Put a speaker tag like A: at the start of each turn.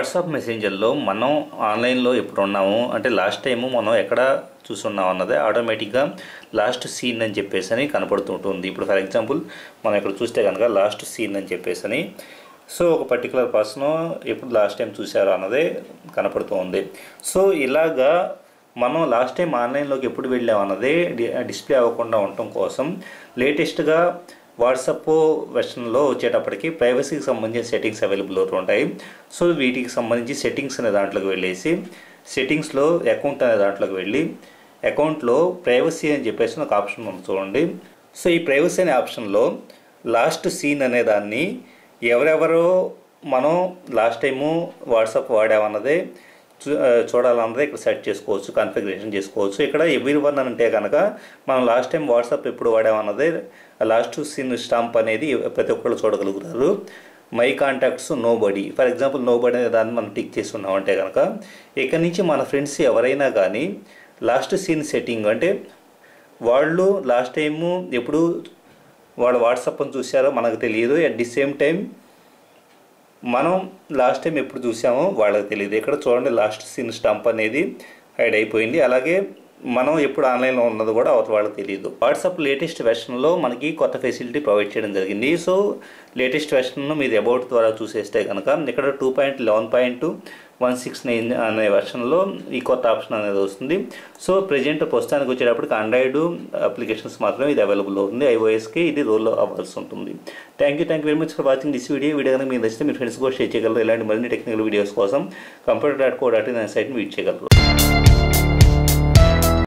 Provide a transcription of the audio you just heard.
A: WhatsApp మెసెంజర్లో మనం ఆన్లైన్లో ఎప్పుడు ఉన్నాము అంటే లాస్ట్ టైము మనం ఎక్కడ చూస్తున్నాం అన్నది ఆటోమేటిక్గా లాస్ట్ సీన్ అని చెప్పేసి అని కనపడుతుంటుంది. ఇప్పుడు ఫర్ ఎగ్జాంపుల్ మనం ఇక్కడ చూస్తే కనుక లాస్ట్ సీన్ అని చెప్పేసి అని సో ఒక పర్టికులర్ పర్సన్ ఎప్పుడు లాస్ట్ టైం చూశారు అన్నదే కనపడుతూ ఉంది సో ఇలాగా మనం లాస్ట్ టైం ఆన్లైన్లోకి ఎప్పుడు వెళ్ళాం అన్నది డి- డిస్ప్లే అవ్వకుండా ఉండటం కోసం లేటెస్ట్గా వాట్సాప్ వెర్షన్లో వచ్చేటప్పటికి ప్రైవసీకి సంబంధించిన సెట్టింగ్స్ అవైలబుల్ ఉంటాయి. సో వీటికి సంబంధించి సెట్టింగ్స్ అనే దాంట్లోకి వెళ్ళేసి సెట్టింగ్స్లో అకౌంట్ అనే దాంట్లోకి వెళ్ళి అకౌంట్లో ప్రైవసీ అని చెప్పేసి ఒక ఆప్షన్ ఉంది చూడండి. సో ఈ ప్రైవసీ అనే ఆప్షన్లో లాస్ట్ సీన్ అనే దాన్ని ఎవరెవరో మనం లాస్ట్ టైము వాట్సాప్ వాడామన్నదే చూడాలన్నదే ఇక్కడ సెట్ చేసుకోవచ్చు కాన్ఫిగరేషన్ చేసుకోవచ్చు. ఇక్కడ ఎవ్రీ వన్ అని అంటే కనుక మనం లాస్ట్ టైం వాట్సాప్ ఎప్పుడు వాడామన్నది లాస్ట్ సీన్ స్టాంప్ అనేది ప్రతి ఒక్కళ్ళు చూడగలుగుతారు. My contacts nobody for example nobody అనే దాన్ని మనం టిక్ చేస్తున్నాం అంటే కనుక ఇక్కడి నుంచి మన ఫ్రెండ్స్ ఎవరైనా కానీ లాస్ట్ సీన్ సెట్టింగ్ అంటే వాళ్ళు లాస్ట్ టైము ఎప్పుడు వాళ్ళు వాట్సాప్ని చూశారో మనకు తెలియదు. అట్ ది సేమ్ టైం మనం లాస్ట్ టైం ఎప్పుడు చూసామో వాళ్ళకి తెలియదు. ఇక్కడ చూడండి లాస్ట్ సీన్ స్టంప్ అనేది హైడ్ అయిపోయింది. అలాగే మనం ఎప్పుడు ఆన్లైన్లో ఉన్నది కూడా అవతల వాళ్ళకి తెలియదు వాట్సాప్ లేటెస్ట్ వెర్షన్లో మనకి కొత్త ఫెసిలిటీ ప్రొవైడ్ చేయడం జరిగింది. సో లేటెస్ట్ వెర్షన్ను మీరు అబౌట్ ద్వారా చూసేస్తే కనుక ఇక్కడ two point eleven point one six nine అనే వెర్షన్లో ఈ కొత్త ఆప్షన్ అనేది వస్తుంది. సో ప్రజెంట్ ప్రస్తుతానికి వచ్చేటప్పటికి ఆండ్రాయిడ్ అప్లికేషన్స్ మాత్రమే ఇది అవైలబుల్ అవుతుంది ఐఓఎస్కి ఇది రోల్ అవ్వాల్సి ఉంటుంది. Thank you thank you very much for watching this video video కనుక మీరు నచ్చితే మీ ఫ్రెండ్స్ కూడా షేర్ చేయగలరు. ఇలాంటి మరిన్ని టెక్నికల్ వీడియోస్ కోసం computer dot co dot in అనే సైట్ని విజిట్ చేయగలరు.